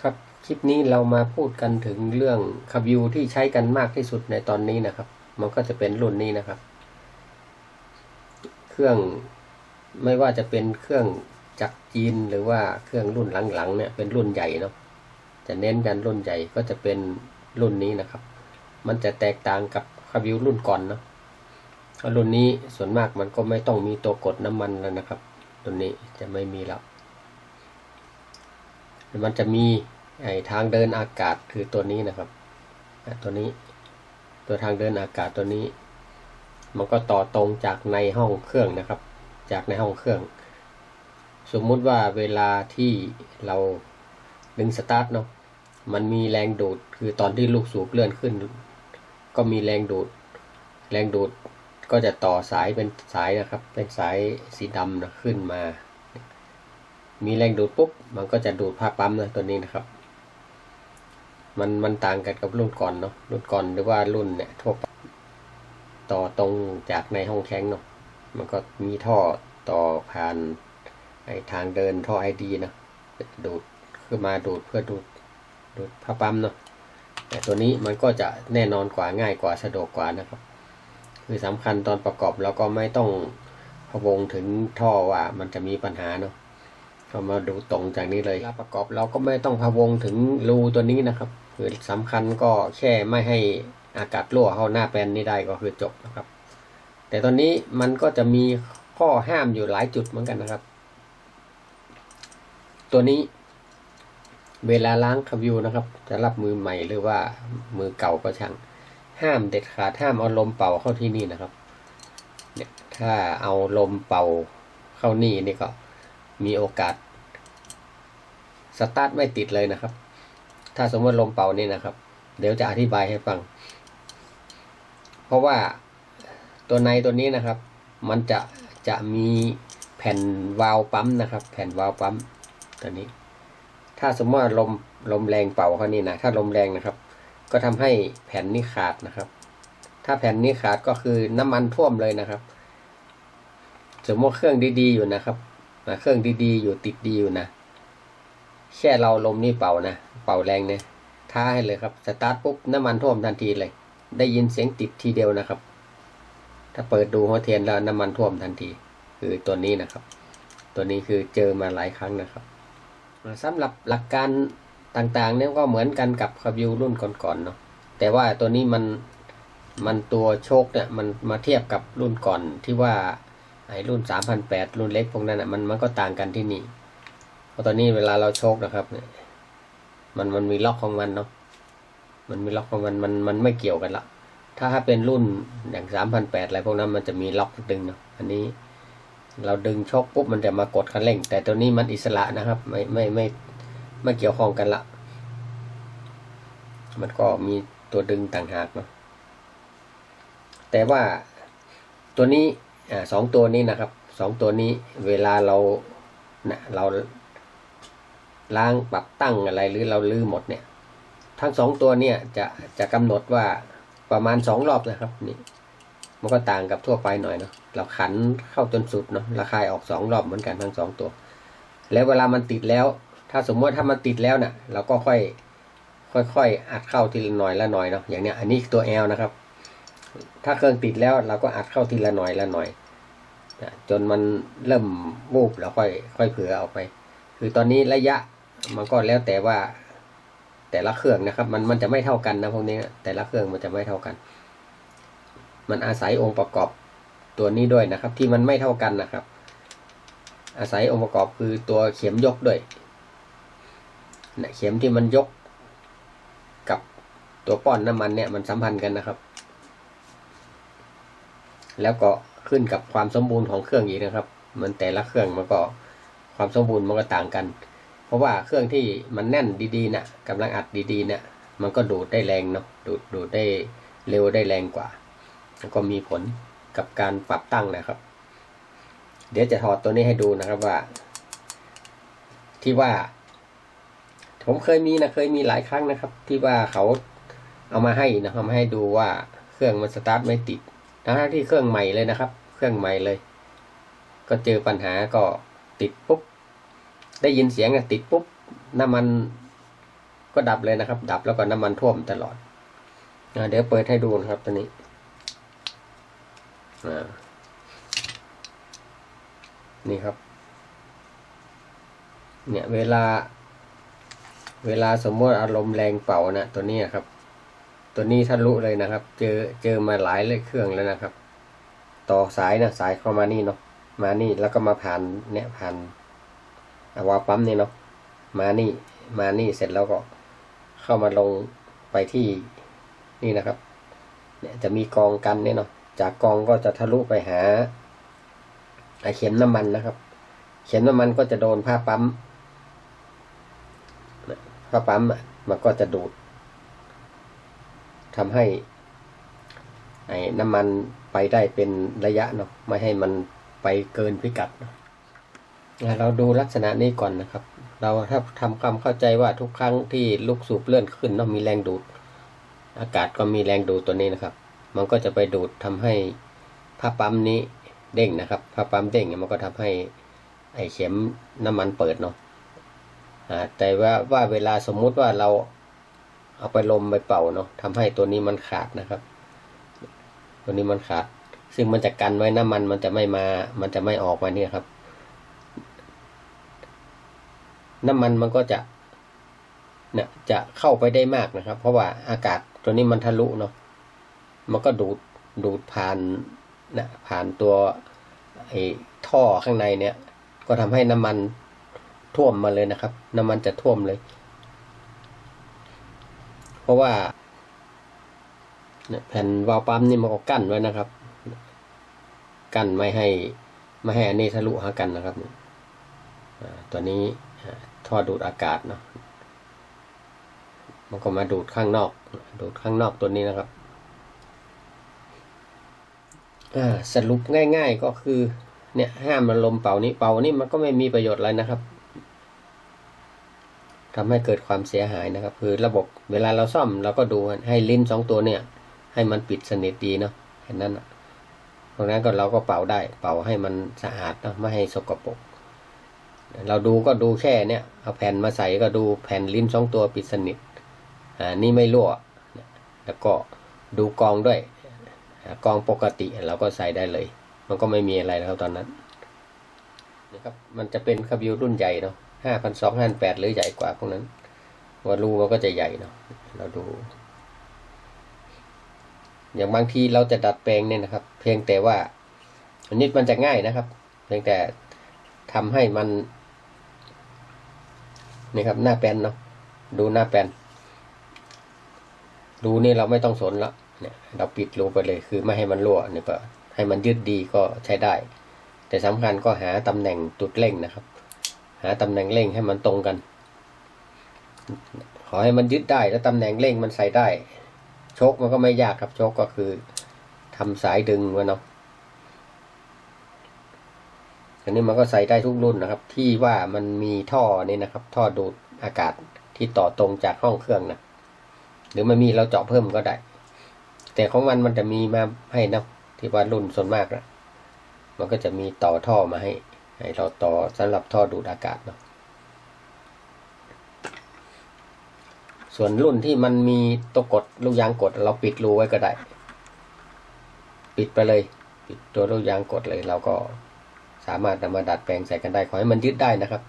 ครับ คลิปนี้เรามาพูดกันถึงเรื่องคาบิวที่ใช้กันมากที่สุดในตอนนี้นะครับ มันก็จะเป็นรุ่นนี้นะครับ เครื่องไม่ว่าจะเป็นเครื่องจักรจีนหรือว่าเครื่องรุ่นหลังๆเนี่ยเป็นรุ่นใหญ่เนาะจะเน้นกันรุ่นใหญ่ก็จะเป็นรุ่นนี้นะครับ มันจะแตกต่างกับคาบิวรุ่นก่อนเนาะรุ่นนี้ส่วนมากมันก็ไม่ต้องมีตัวกดน้ำมันแล้วนะครับรุ่นนี้จะไม่มีแล้ว มันจะมีไอ้ทางเดินอากาศคือตัวนี้นะครับตัวนี้ตัวทางเดินอากาศตัวนี้ มันก็ต่อตรงจากในห้องเครื่องนะครับ จากในห้องเครื่อง สมมุติว่าเวลาที่เราดึงสตาร์ทเนาะมันมีแรงดูดคือตอนที่ลูกสูบเลื่อนขึ้น ก็มีแรงดูด แรงดูดก็จะต่อสายเป็นสายนะครับ เป็นสายสีดำนะขึ้นมา มีแรงดูดปุ๊บมันก็จะดูดผ้าปั๊มนะตัวนี้นะครับ มันมันต่างกันกับรุ่นก่อนเนาะรุ่นก่อนหรือว่ารุ่นเนี่ยทั่วไปต่อตรงจากในห้องแข้งเนาะมันก็มีท่อต่อผ่านไอทางเดินท่อไอดีนะดูดขึ้นมาดูดเพื่อดูดดูดผ้าปั๊มเนาะแต่ตัวนี้มันก็จะแน่นอนกว่าง่ายกว่าสะดวกกว่านะครับ คือสำคัญตอนประกอบเราก็ไม่ต้องพะวงถึงท่อว่ามันจะมีปัญหาเนาะ ก็มาดูตรงจากนี้เลยแล้วประกอบเราก็ไม่ต้องพะวงถึงรูตัวนี้นะครับคือสำคัญก็แค่ไม่ให้อากาศรั่วเข้าหน้าแปลนนี้ได้ก็คือจบนะครับ แต่ตอนนี้มันก็จะมีข้อห้ามอยู่หลายจุดเหมือนกันนะครับ ตัวนี้เวลาล้างคาวิวนะครับ จะรับมือใหม่หรือว่ามือเก่าก็ช่าง ห้ามเด็ดขาดห้ามเอาลมเป่าเข้าที่นี่นะครับ เนี่ยถ้าเอาลมเป่าเข้านี่นี่ก็ มีโอกาสสตาร์ทไม่ติดเลยนะครับ ถ้าสมมติลมเป่านี่นะครับ เดี๋ยวจะอธิบายให้ฟัง เพราะว่าตัวในตัวนี้นะครับ มันจะจะมีแผ่นวาล์วปั๊มนะครับ แผ่นวาล์วปั๊มตัวนี้ ถ้าสมมติลมลมแรงเป่าเขานี่นะถ้าลมแรงนะครับ ก็ทำให้แผ่นนี้ขาดนะครับ ถ้าแผ่นนี้ขาดก็คือน้ำมันท่วมเลยนะครับ สมมติเครื่องดีๆอยู่นะครับ นะเครื่องดีๆอยู่ติดดีอยู่นะ แค่เราลมนี่เป่านะ เป่าแรงเนี่ยท้าให้เลยครับ สตาร์ทปุ๊บน้ำมันท่วมทันทีเลย ได้ยินเสียงติดทีเดียวนะครับ ถ้าเปิดดูหัวเทียนแล้วน้ำมันท่วมทันที คือตัวนี้นะครับ ตัวนี้คือเจอมาหลายครั้งนะครับสำหรับหลักการต่างๆเนี่ยก็เหมือนกันกับคาบิวรุ่นก่อนๆเนาะ แต่ว่าตัวนี้มันมันตัวโชคเนี่ยมันมาเทียบกับรุ่นก่อนที่ว่า ไอ้รุ่นสามพันแปดรุ่นเล็กพวกนั้นอะมันมันก็ต่างกันที่นี่เพราะตอนนี้เวลาเราโชคนะครับเนี่ยมันมันมีล็อกของมันเนาะมันมีล็อกของมันมันมันไม่เกี่ยวกันละถ้าถ้าเป็นรุ่นอย่างสามพันแปดอะไรพวกนั้นมันจะมีล็อกดึงเนาะอันนี้ เราดึงโชคปุ๊บมันจะมากดคันเร่ง แต่ตัวนี้มันอิสระนะครับ ไม่ไม่ไม่ไม่เกี่ยวข้องกันละมันก็มีตัวดึงต่างหากเนาะแต่ว่าตัวนี้ สองตัวนี้นะครับสองตัวนี้เวลาเรานะเราล้างปรับตั้งอะไรหรือเราลื้อหมดเนี่ย ทั้งสองตัวเนี่ยจะจะกำหนดว่าประมาณสองรอบนะครับนี่มันก็ต่างกับทั่วไปหน่อยเนาะเราขันเข้าจนสุดเนาะระคายออกสองรอบเหมือนกันทั้งสองตัว แล้วเวลามันติดแล้ว ถ้าสมมติถ้ามันติดแล้วเนะ่ะ เราก็ค่อย ค่อยๆอัดเข้าทีละหน่อยละหน่อยเนาะอย่างเนี้ยอันนี้ตัว L นะครับ ถ้าเครื่องติดแล้วเราก็อัดเข้าทีละหน่อยละหน่อยจนมันเริ่มวูบแล้วค่อย ค่อยเผื่อออกไป คือตอนนี้ระยะมันก็แล้วแต่ว่าแต่ละเครื่องนะครับ มันมันจะไม่เท่ากันนะพวกนี้แต่ละเครื่องมันจะไม่เท่ากัน มันอาศัยองค์ประกอบตัวนี้ด้วยนะครับ ที่มันไม่เท่ากันนะครับ อาศัยองค์ประกอบคือตัวเข็มยกด้วยเข็มที่มันยกกับตัวป้อนน้ำมันเนี่ยมันสัมพันธ์กันนะครับ แล้วก็ขึ้นกับความสมบูรณ์ของเครื่องอีกนะครับ มันแต่ละเครื่องมันก็ความสมบูรณ์มันก็ต่างกัน เพราะว่าเครื่องที่มันแน่นดีๆเนะ่ะกำลังอัดดีๆเนี่ยมันก็ดูดได้แรงเนาะดูดดูดได้เร็วได้แรงกว่าแล้วก็มีผลกับการปรับตั้งนะครับ เดี๋ยวจะถอดตัวนี้ให้ดูนะครับว่า ที่ว่า ผมเคยมีนะเคยมีหลายครั้งนะครับ ที่ว่าเขาเอามาให้นะครับมาให้ดูว่าเครื่องมันสตาร์ทไม่ติด ทั้งที่เครื่องใหม่เลยนะครับ เครื่องใหม่เลย ก็เจอปัญหาก็ติดปุ๊บ ได้ยินเสียงอะติดปุ๊บ น้ำมันก็ดับเลยนะครับ ดับแล้วก็น้ำมันท่วมตลอดอเดี๋ยวเปิดให้ดูนะครับตัวนี้นี่ครับ เนี่ยเวลา เวลาสมมติอารมณ์แรงเป่านะตัวนี้ครับ ตัวนี้ทะลุเลยนะครับ เจอเจอมาหลายเลยเครื่องแล้วนะครับ ต่อสายนะสายเข้ามานี่เนาะมานี่แล้วก็มาผ่านเนี่ยผ่านอาวาปั๊มนี่เนาะมานี่มานี่เสร็จแล้วก็เข้ามาลงไปที่นี่นะครับ เนี่ยจะมีกองกันเนี่ยเนาะจากกองก็จะทะลุไปหาไอเข็มน้ำมันนะครับ เข็มน้ำมันก็จะโดนผ้าปั๊มผ้าปั๊มมันก็จะดูด ทำให้ไอ้น้ำมันไปได้เป็นระยะเนาะไม่ให้มันไปเกินพิกัดเราดูลักษณะนี้ก่อนนะครับ เราถ้าทำความเข้าใจว่าทุกครั้งที่ลูกสูบเลื่อนขึ้นเนาะมีแรงดูด อากาศก็มีแรงดูดตัวนี้นะครับ มันก็จะไปดูดทำให้ผ้าปั๊มนี้เด้งนะครับผ้าปั๊มเด้งมันก็ทำให้ไอเข็มน้ำมันเปิดเนาะแต่ว่าว่าเวลาสมมุติว่าเรา เอาไปลมไปเป่าเนาะทำให้ตัวนี้มันขาดนะครับ ตัวนี้มันขาด ซึ่งมันจะกันไว้น้ำมันมันจะไม่มา มันจะไม่ออกมาเนี่ยครับ น้ำมันมันก็จะเนี่ยจะเข้าไปได้มากนะครับ เพราะว่าอากาศตัวนี้มันทะลุเนาะมันก็ดูดดูดผ่านนะผ่านตัวไอ้ท่อข้างในเนี่ย ก็ทำให้น้ำมันท่วมมาเลยนะครับ น้ำมันจะท่วมเลย ราะว่าแผ่นวาล์วปั๊มนี่มันก็กั้นไว้นะครับ กั้นไม่ให้ไม่ให้อันนี้ทะลุหากันนะครับตัวนี้ท่อดูดอากาศเนาะมันก็มาดูดข้างนอก ดูดข้างนอกตัวนี้นะครับสรุปง่าย ๆก็คือเนี่ยห้ามมันลมเป่านี้เป่านี่มันก็ไม่มีประโยชน์อะไรนะครับ ทำให้เกิดความเสียหายนะครับ คือระบบเวลาเราซ่อมเราก็ดูให้ลิ้นสองตัวเนี่ย ให้มันปิดสนิทดีเนาะแค่นั้นนะเพราะนั้นก็เราก็เป่าได้ เป่าให้มันสะอาดเนาะไม่ให้สกปรกเราดูก็ดูแค่เนี่ยเอาแผ่นมาใส่ก็ดูแผ่นลิ้นสองตัวปิดสนิทอ่านี่ไม่รั่วแล้วก็ดูกองด้วยกองปกติเราก็ใส่ได้เลย มันก็ไม่มีอะไรแล้วตอนนั้นนะครับมันจะเป็นคาบิวรุ่นใหญ่เนาะ ห้าพันสองห้าแปดหรือใหญ่กว่าพวกนั้นว่ารูมันก็จะใหญ่เนาะเราดู อย่างบางทีเราจะดัดแปลงเนี่ยนะครับ เพียงแต่ว่าอันนี้มันจะง่ายนะครับ เพียงแต่ทำให้มันนี่ครับหน้าแปลนเนาะดูหน้าแปลนรูนี่เราไม่ต้องสนละเนี่ย เราปิดรูไปเลยคือไม่ให้มันรั่วนี่ก็ให้มันยืดดีก็ใช้ได้ แต่สำคัญก็หาตำแหน่งจุดเร่งนะครับ หาตำแหน่งเร่งให้มันตรงกัน ขอให้มันยึดได้แล้วตำแหน่งเร่งมันใส่ได้ชคมันก็ไม่ยากครับชคก็คือทำสายดึงไว้เนาะอันนี้มันก็ใส่ได้ทุกรุ่นนะครับ ที่ว่ามันมีท่อนี่นะครับ ท่อดูดอากาศที่ต่อตรงจากห้องเครื่องนะหรือมันมีเราเจาะเพิ่มก็ได้ แต่ของมันมันจะมีมาให้นะที่ว่ารุ่นส่วนมากนะมันก็จะมีต่อท่อมาให้ ให้เราต่อสำหรับท่อดูดอากาศเนาะส่วนรุ่นที่มันมีตัวกดลูกยางกด เราปิดรูไว้ก็ได้ ปิดไปเลย ปิดตัวลูกยางกดเลย เราก็สามารถนำมาดัดแปลงใส่กันได้ขอให้มันยึดได้นะครับ